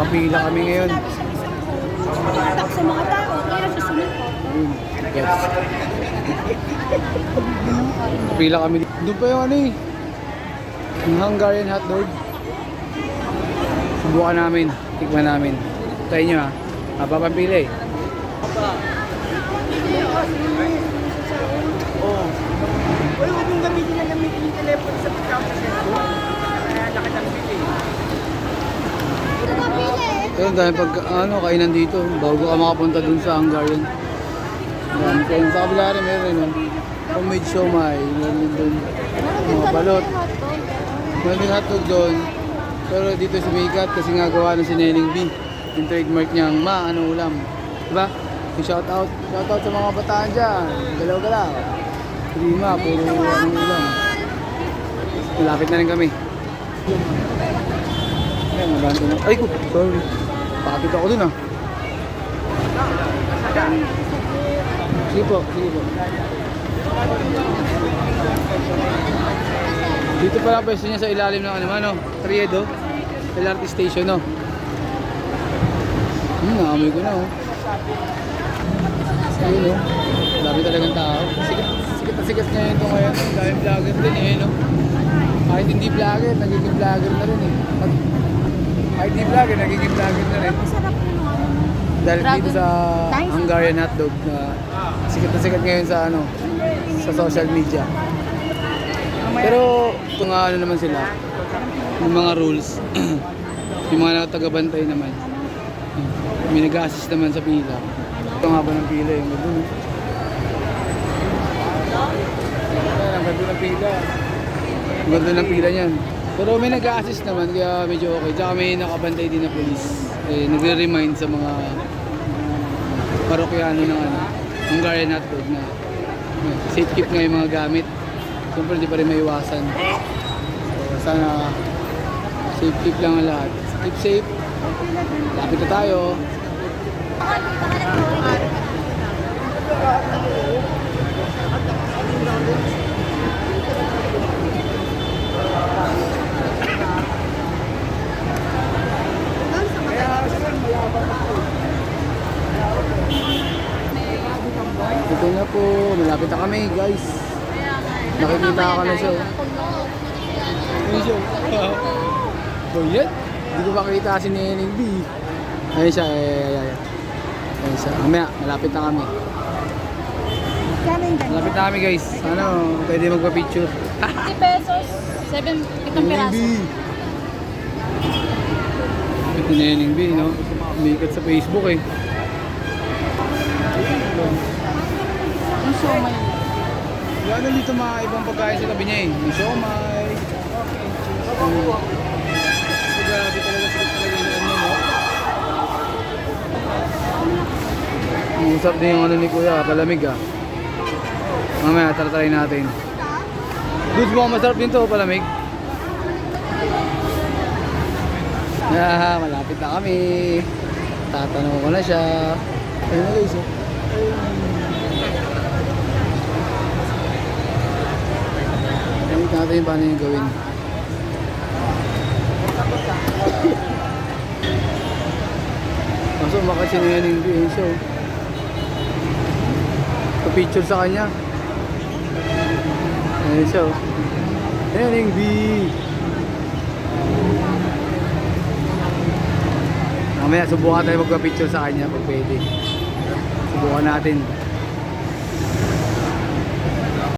Nakapila kami ngayon. Sabi sa mga tao, kaya susunod ko. Ayun. Yes. Pila kami dito. Doon pa yung ano eh. Yung Hungarian hotdog. Subukan namin. Tikman namin. Tayo nyo ha. Haba pang pila eh. Uy, huwag mong gamitin na gamitin yung telepono sa pagkakas sa cellphone. Kaya laki ng bili. Pero dahil pag ano, kainan dito, bago ka makapunta dun sa Hungarian. Yan, kaya sa kabila rin meron no? Homemade siomay, meron dun mga balot. Meron din hotdog doon. Pero dito sumikat kasi nga gawa na si Neneng B. Yung trademark niyang ma, ano ulam. Diba? Yung shout out, shout out sa mga bataan dyan. Galaw-galaw. Prima, puro ano ulam. Malapit na rin kami. Ayan, mabanto sorry. Pakapit ako dun ah. Sige po, sige po. Dito pala pwesto niya sa ilalim ng ano man, no? Triedo. LRT station, no? Hmm, naamoy ko na, oh. Ayun, no? Dami talagang tao. Sikat, sikat na sikat ngayon ito ngayon. Daming vlogger din, eh, no? Kahit hindi vlogger, nagiging vlogger na rin, eh. Pag, hindi vlogger, nagiging vlogger na rin. Masarap yung ano. Dahil dito sa. Hungarian hotdog na sikat na sikat ngayon sa ano sa social media. Pero kung ano naman sila, yung mga rules, yung mga taga-bantay naman, may nag-assist naman sa pila. Ito nga ba ng pila yung? Ayan, ang ganda ng pila. Ang ganda ng pila niyan. Pero may nag-assist naman kaya medyo okay. Tsaka may nakabantay din na police. Eh, nagre-remind sa mga parokyano ng ano, Hungarian hotdog na eh, safe keep nga yung mga gamit. Siyempre di pa rin maiwasan. So, sana safe keep lang ang lahat. Keep safe. Lapit na tayo. Ito na po. Malapit na kami guys. Nakikita ko na siya. Ayun siya. Yan. Hindi ko makita si Neneng B. Ayun siya. Ay, ay, ay. Ayun siya. Mamaya, malapit na kami. Malapit na kami guys. Ano, pwede magpa-picture. 50 pesos, 7, pitong Neneng B. piraso. Ito Neneng B, no? Umikat sa Facebook eh. Siomay. Wala dito mga ibang pagkain sa tabi niya eh. May siomay. Um, so, grabe talaga talaga yung ano, no? Ang usap din yung ano ni Kuya, palamig ah. Mamaya, taratry natin. Dudes mo, masarap din to, palamig. Ah, malapit na kami. Tatanong ko na siya. Ayun na guys, oh. Tingnan natin yung paano yung gawin. Kaso makasinayan yung BA siya. oh. Pa-picture sa kanya. Ayan siya. oh. Yung B. Mamaya subukan tayo magpa-picture sa kanya pag pwede. Subukan natin.